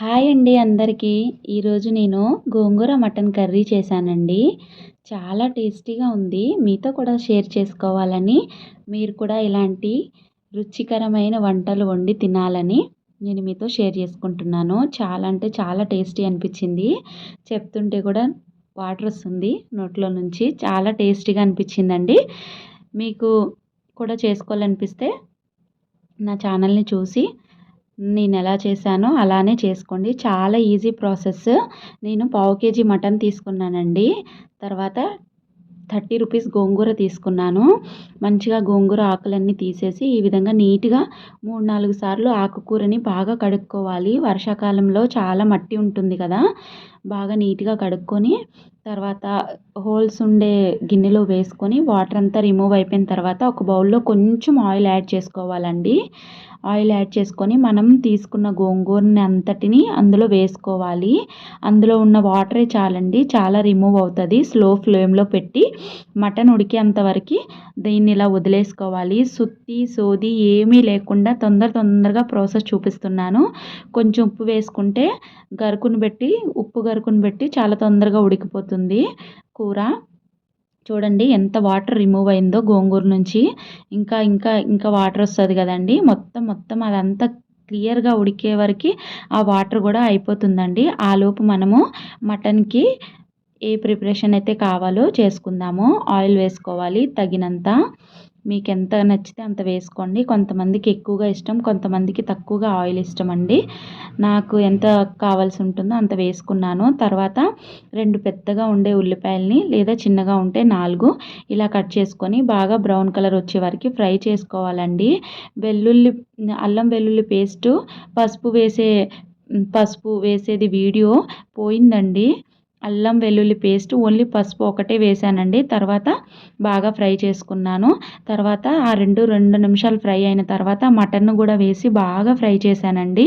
Hi అండి అందరికీ. ఈరోజు నేను గోంగూర మటన్ కర్రీ చేశానండి. చాలా టేస్టీగా ఉంది. మీతో కూడా షేర్ చేసుకోవాలని మీరు కూడా ఇలాంటి రుచికరమైన వంటలు వండి తినాలని నేను మీతో షేర్ చేసుకుంటున్నాను. చాలా అంటే చాలా టేస్టీ అనిపించింది. చెప్తుంటే కూడా వాటర్ వస్తుంది నోట్లో నుంచి. చాలా టేస్టీగా అనిపించిందండి. మీకు కూడా చేసుకోవాలనిపిస్తే నా ఛానల్ని చూసి నేను ఎలా చేశానో అలానే చేసుకోండి. చాలా ఈజీ ప్రాసెస్. నేను పావు కేజీ మటన్ తీసుకున్నానండి. తర్వాత థర్టీ రూపీస్ గోంగూర తీసుకున్నాను. మంచిగా గోంగూర ఆకులన్నీ తీసేసి ఈ విధంగా నీట్గా మూడు నాలుగు సార్లు ఆకుకూరని బాగా కడుక్కోవాలి. వర్షాకాలంలో చాలా మట్టి ఉంటుంది కదా. బాగా నీట్గా కడుక్కొని తర్వాత హోల్స్ ఉండే గిన్నెలో వేసుకొని వాటర్ అంతా రిమూవ్ అయిపోయిన తర్వాత ఒక బౌల్లో కొంచెం ఆయిల్ యాడ్ చేసుకోవాలండి. ఆయిల్ యాడ్ చేసుకొని మనం తీసుకున్న గోంగూరని అంతటిని అందులో వేసుకోవాలి. అందులో ఉన్న వాటరే చాలండి చాలా రిమూవ్ అవుతుంది. స్లో ఫ్లేమ్లో పెట్టి మటన్ ఉడికేంతవరకు దీన్ని ఇలా వదిలేసుకోవాలి. సుత్తి సోది ఏమీ లేకుండా తొందర తొందరగా ప్రాసెస్ చూపిస్తున్నాను. కొంచెం ఉప్పు వేసుకుంటే గరుకును పెట్టి ఉప్పు గరుకును పెట్టి చాలా తొందరగా ఉడికిపోతుంది కూర. చూడండి ఎంత వాటర్ రిమూవ్ అయిందో గోంగూర నుంచి. ఇంకా ఇంకా ఇంకా వాటర్ వస్తుంది కదండి. మొత్తం మొత్తం అదంతా క్లియర్గా ఉడికే వరకు ఆ వాటర్ కూడా అయిపోతుందండి. ఆలోపు మనము మటన్కి ఏ ప్రిపరేషన్ అయితే కావాలో చేసుకుందాము. ఆయిల్ వేసుకోవాలి తగినంత. మీకు ఎంత నచ్చితే అంత వేసుకోండి. కొంతమందికి ఎక్కువగా ఇష్టం కొంతమందికి తక్కువగా ఆయిల్ ఇష్టం అండి. నాకు ఎంత కావాల్సి ఉంటుందో అంత వేసుకున్నాను. తర్వాత రెండు పెద్దగా ఉండే ఉల్లిపాయలని లేదా చిన్నగా ఉంటే నాలుగు ఇలా కట్ చేసుకొని బాగా బ్రౌన్ కలర్ వచ్చే వరకు ఫ్రై చేసుకోవాలండి. వెల్లుల్లి అల్లం వెల్లుల్లి పేస్టు పసుపు వేసే పసుపు వేసేది వీడియో పోయిందండి. అల్లం వెల్లుల్లి పేస్ట్ ఓన్లీ పసుపు ఒకటే వేసానండి. తర్వాత బాగా ఫ్రై చేసుకున్నాను. తర్వాత ఆ రెండు రెండు నిమిషాలు ఫ్రై అయిన తర్వాత మటన్ కూడా వేసి బాగా ఫ్రై చేశానండి.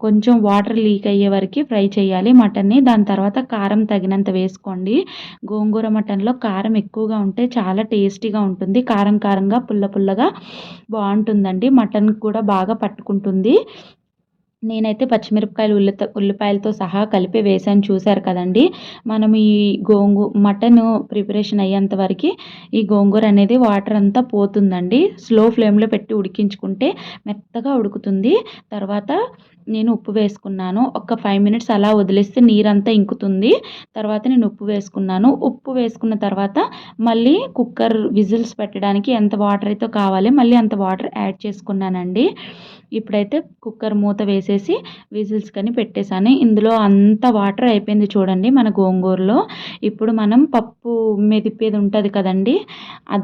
కొంచెం వాటర్ లీక్ అయ్యే వరకు ఫ్రై చేయాలి మటన్ని. దాని తర్వాత కారం తగినంత వేసుకోండి. గోంగూర మటన్లో కారం ఎక్కువగా ఉంటే చాలా టేస్టీగా ఉంటుంది. కారం కారంగా పుల్ల పుల్లగా బాగుంటుందండి. మటన్ కూడా బాగా పట్టుకుంటుంది. నేనైతే పచ్చిమిరపకాయలు ఉల్లి ఉల్లిపాయలతో సహా కలిపి వేసాను చూశారు కదండి? మనం ఈ గోంగూ మటన్ ప్రిపరేషన్ అయ్యేంత వరకు ఈ గోంగూర అనేది వాటర్ అంతా పోతుందండి. స్లో ఫ్లేమ్లో పెట్టి ఉడికించుకుంటే మెత్తగా ఉడుకుతుంది. తర్వాత నేను ఉప్పు వేసుకున్నాను. ఒక ఫైవ్ మినిట్స్ అలా వదిలేస్తే నీరంతా ఇంకుతుంది. తర్వాత నేను ఉప్పు వేసుకున్నాను. ఉప్పు వేసుకున్న తర్వాత మళ్ళీ కుక్కర్ విజిల్స్ పెట్టడానికి ఎంత వాటర్ అయితే కావాలి మళ్ళీ అంత వాటర్ యాడ్ చేసుకున్నానండి. ఇప్పుడైతే కుక్కర్ మూత వేసేసి విజిల్స్ కానీ పెట్టేశాను. ఇందులో అంత వాటర్ అయిపోయింది చూడండి మన గోంగూరలో. ఇప్పుడు మనం పప్పు మెదిపేది ఉంటుంది కదండి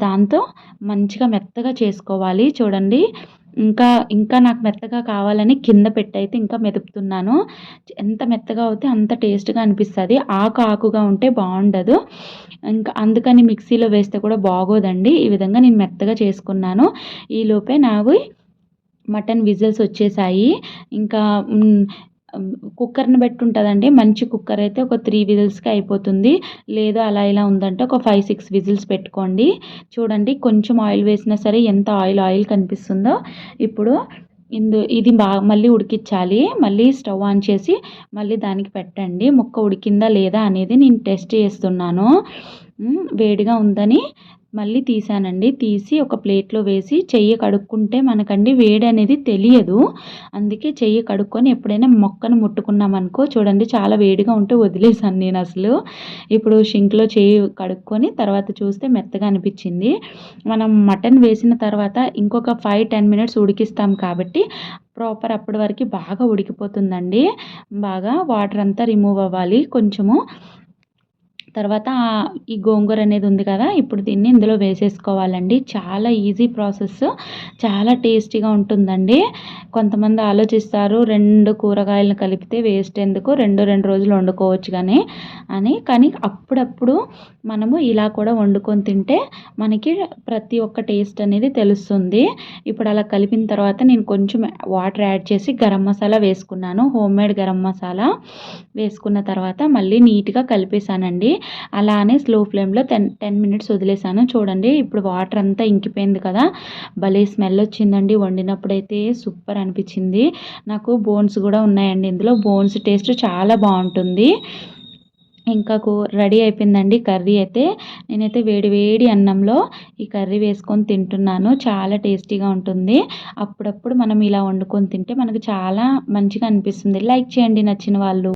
దాంతో మంచిగా మెత్తగా చేసుకోవాలి చూడండి. ఇంకా ఇంకా నాకు మెత్తగా కావాలని కింద పెట్టయితే ఇంకా మెదుపుతున్నాను. ఎంత మెత్తగా అవుతే అంత టేస్ట్గా అనిపిస్తుంది. ఆకు ఆకుగా ఉంటే బాగుండదు. ఇంకా అందుకని మిక్సీలో వేస్తే కూడా బాగోదండి. ఈ విధంగా నేను మెత్తగా చేసుకున్నాను. ఈలోపే నాకు మటన్ విజిల్స్ వచ్చేసాయి. ఇంకా కుక్కర్ని బట్టి ఉంటుందండి మంచి కుక్కర్ అయితే ఒక త్రీ విజిల్స్కి అయిపోతుంది. లేదు అలా ఇలా ఉందంటే ఒక ఫైవ్ సిక్స్ విజిల్స్ పెట్టుకోండి. చూడండి కొంచెం ఆయిల్ వేసినా సరే ఎంత ఆయిల్ ఆయిల్ కనిపిస్తుందో. ఇప్పుడు ఇందు ఇది బాగా మళ్ళీ ఉడికించాలి. మళ్ళీ స్టవ్ ఆన్ చేసి మళ్ళీ దానికి పెట్టండి. ముక్క ఉడికిందా లేదా అనేది నేను టెస్ట్ చేస్తున్నాను. వేడిగా ఉందని మళ్ళీ తీసానండి తీసి ఒక ప్లేట్లో వేసి చెయ్యి కడుక్కుంటే మనకండి వేడి అనేది తెలియదు. అందుకే చెయ్యి కడుక్కొని ఎప్పుడైనా మొక్కను ముట్టుకున్నామనుకో చూడండి చాలా వేడిగా ఉంటే వదిలేసాను నేను అసలు. ఇప్పుడు షింక్లో చెయ్యి కడుక్కొని తర్వాత చూస్తే మెత్తగా అనిపించింది. మనం మటన్ వేసిన తర్వాత ఇంకొక ఫైవ్ టెన్ మినిట్స్ ఉడికిస్తాం కాబట్టి ప్రాపర్ అప్పటి వరకు బాగా ఉడికిపోతుందండి. బాగా వాటర్ అంతా రిమూవ్ అవ్వాలి. కొంచెము తర్వాత ఈ గోంగూర అనేది ఉంది కదా ఇప్పుడు దీన్ని ఇందులో వేసేసుకోవాలండి. చాలా ఈజీ ప్రాసెస్ చాలా టేస్టీగా ఉంటుందండి. కొంతమంది ఆలోచిస్తారు రెండు కూరగాయలను కలిపితే వేస్ట్ ఎందుకు? రెండు రెండు రోజులు వండుకోవచ్చు కానీ అని. కానీ అప్పుడప్పుడు మనము ఇలా కూడా వండుకొని తింటే మనకి ప్రతి ఒక్క టేస్ట్ అనేది తెలుస్తుంది. ఇప్పుడు అలా కలిపిన తర్వాత నేను కొంచెం వాటర్ యాడ్ చేసి గరం మసాలా వేసుకున్నాను. హోమ్ మేడ్ గరం మసాలా వేసుకున్న తర్వాత మళ్ళీ నీట్గా కలిపేసానండి అలానే స్లో ఫ్లేమ్లో టెన్ టెన్ మినిట్స్ వదిలేసాను. చూడండి ఇప్పుడు వాటర్ అంతా ఇంకిపోయింది కదా. భలే స్మెల్ వచ్చిందండి. వండినప్పుడైతే సూపర్ అనిపించింది. నాకు బోన్స్ కూడా ఉన్నాయండి. ఇందులో బోన్స్ టేస్ట్ చాలా బాగుంటుంది. ఇంకా కూ రెడీ అయిపోయిందండి కర్రీ అయితే. నేనైతే వేడి వేడి అన్నంలో ఈ కర్రీ వేసుకొని తింటున్నాను. చాలా టేస్టీగా ఉంటుంది. అప్పుడప్పుడు మనం ఇలా వండుకొని తింటే మనకు చాలా మంచిగా అనిపిస్తుంది. లైక్ చేయండి నచ్చిన వాళ్ళు.